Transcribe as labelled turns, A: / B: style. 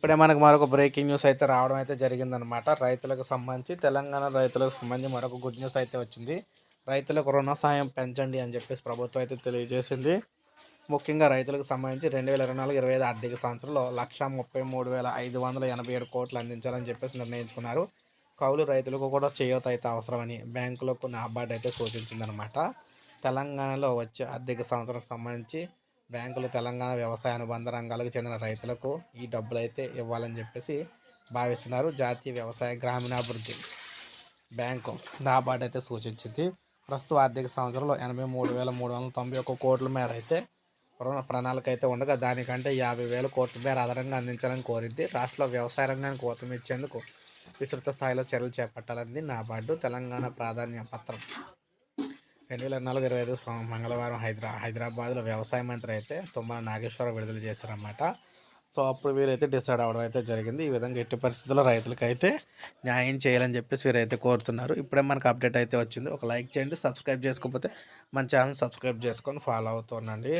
A: ఇప్పుడే మనకు మరొక బ్రేకింగ్ న్యూస్ అయితే రావడం అయితే జరిగిందనమాట రైతులకు సంబంధించి తెలంగాణ రైతులకు సంబంధించి మరొక గుడ్ న్యూస్ అయితే వచ్చింది. రైతులకు రుణ సాయం పెంచండి అని చెప్పేసి ప్రభుత్వం అయితే తెలియజేసింది. ముఖ్యంగా రైతులకు సంబంధించి రెండు వేల ఇరవై నాలుగు ఇరవై ఐదు ఆర్థిక సంవత్సరంలో లక్ష ముప్పై మూడు వేల ఐదు వందల ఎనభై ఏడు కోట్లు అందించాలని చెప్పేసి నిర్ణయించుకున్నారు. కౌలు రైతులకు కూడా చేయూత అయితే అవసరమని బ్యాంకులకు నాబార్డ్ అయితే సూచించిందనమాట తెలంగాణలో వచ్చే ఆర్థిక సంవత్సరం సంబంధించి బ్యాంకులు తెలంగాణ వ్యవసాయ అనుబంధ రంగాలకు చెందిన రైతులకు ఈ డబ్బులు అయితే ఇవ్వాలని చెప్పేసి భావిస్తున్నారు జాతీయ వ్యవసాయ గ్రామీణాభివృద్ధి బ్యాంకు. నాబార్డు అయితే సూచించింది. ప్రస్తుత ఆర్థిక సంవత్సరంలో ఎనభై మూడు వేల మూడు వందల తొంభై ఒక్క కోట్ల మేర అయితే రుణ ప్రణాళిక అయితే ఉండగా దానికంటే యాభై వేల కోట్ల మేర అదనంగా అందించాలని కోరింది. రాష్ట్రంలో వ్యవసాయ రంగానికి ఊతం ఇచ్చేందుకు విస్తృత స్థాయిలో చర్యలు చేపట్టాలని నాబార్డు తెలంగాణ ప్రాధాన్య పత్రం రెండు వేల నాలుగు ఇరవై ఐదు మంగళవారం హైదరా హైదరాబాద్లో వ్యవసాయ మంత్రి అయితే తుమ్మల నాగేశ్వరరావు విడుదల చేశారన్నమాట. సో అప్పుడు వీరైతే డిసైడ్ అవ్వడం అయితే జరిగింది. ఈ విధంగా ఎట్టి పరిస్థితుల్లో రైతులకి అయితే న్యాయం చేయాలని చెప్పేసి వీరైతే కోరుతున్నారు. ఇప్పుడే మనకు అప్డేట్ అయితే వచ్చింది. ఒక లైక్ చేయండి సబ్స్క్రైబ్ చేసుకోకపోతే మన ఛానల్ సబ్స్క్రైబ్ చేసుకొని ఫాలో అవుతుండండి